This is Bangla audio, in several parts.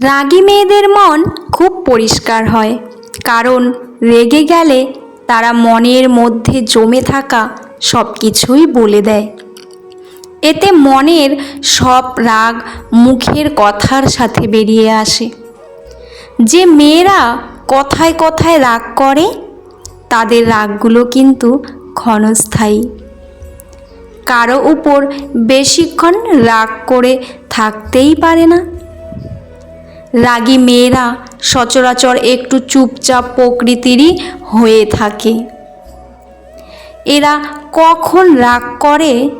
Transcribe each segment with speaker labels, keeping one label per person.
Speaker 1: রাগী মেয়েদের মন খুব পরিষ্কার হয়, কারণ রেগে গেলে তারা মনের মধ্যে জমে থাকা সব কিছুই বলে দেয়। এতে মনের সব রাগ মুখের কথার সাথে বেরিয়ে আসে। যে মেয়েরা কথায় কথায় রাগ করে, তাদের রাগগুলো কিন্তু ক্ষণস্থায়ী। কারও উপর বেশিক্ষণ রাগ করে থাকতেই পারে না। রাগী মেয়েরা সচরাচর একটু চুপচাপ প্রকৃতিরই হয়ে থাকে। এরা কখন রাগ করে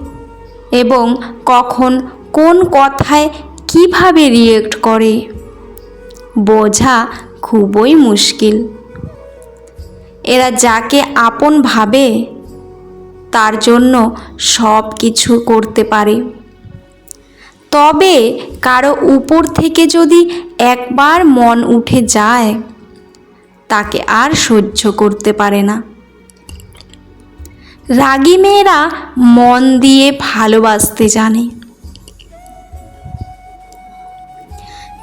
Speaker 1: এবং কখন কোন কথায় কীভাবে রিয়েক্ট করে, বোঝা খুবই মুশকিল। এরা যাকে আপন ভাবে, তার জন্য সব কিছু করতে পারে। তবে কারও উপর থেকে যদি একবার মন উঠে যায়, তাকে আর সহ্য করতে পারে না। রাগী মেয়েরা মন দিয়ে ভালোবাসতে জানে।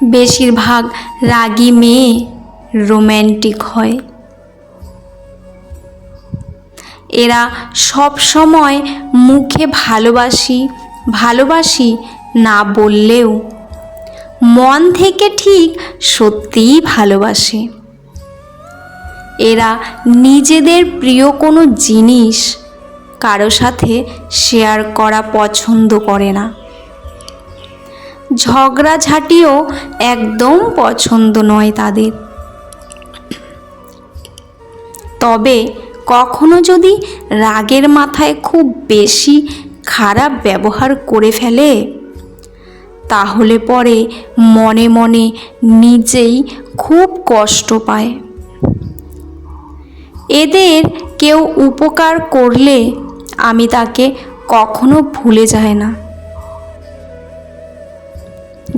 Speaker 1: বেশিরভাগ রাগী মেয়ে রোম্যান্টিক হয়। এরা সব সময় মুখে ভালোবাসি ভালোবাসি না বললেও মন থেকে ঠিক সত্যিই ভালোবাসে। এরা নিজেদের প্রিয় কোনো জিনিস কারও সাথে শেয়ার করা পছন্দ করে না। ঝগড়াঝাটিও একদম পছন্দ নয় তাদের। তবে কখনো যদি রাগের মাথায় খুব বেশি খারাপ ব্যবহার করে ফেলে তাহলে পরে মনে মনে নিজেই খুব কষ্ট পায়। এদের কেউ উপকার করলে আমি তাকে কখনো ভুলে যায় না।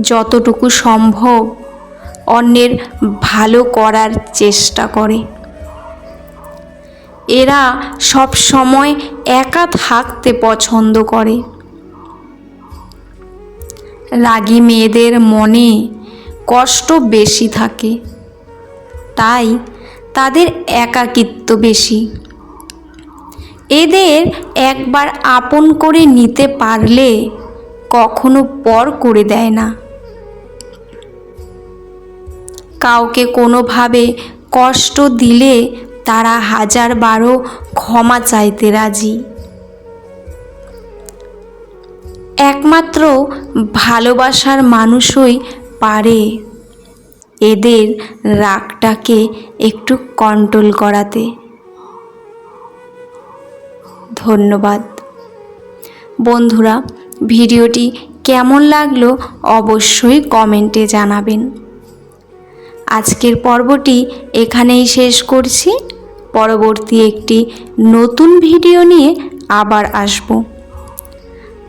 Speaker 1: যতটুকু সম্ভব অন্যের ভালো করার চেষ্টা করে। এরা সব সময় একা থাকতে পছন্দ করে। রাগী মেয়েদের মনে কষ্ট বেশি থাকে। তাই তাদের একাকিত্ব বেশি। এদের একবার আপন করে নিতে পারলে কখনো পর করে দেয় না। কাউকে কোনোভাবে কষ্ট দিলে তারা হাজার বারো ক্ষমা চাইতে রাজি। একমাত্র ভালোবাসার মানুষই পারে। এদের রাগটাকে একটু কন্ট্রোল করাতে। ধন্যবাদ। বন্ধুরা, ভিডিওটি কেমন লাগল অবশ্যই কমেন্টে জানাবেন। আজকের পর্বটি এখানেই শেষ করছি। পরবর্তী একটি নতুন ভিডিও নিয়ে আবার আসব।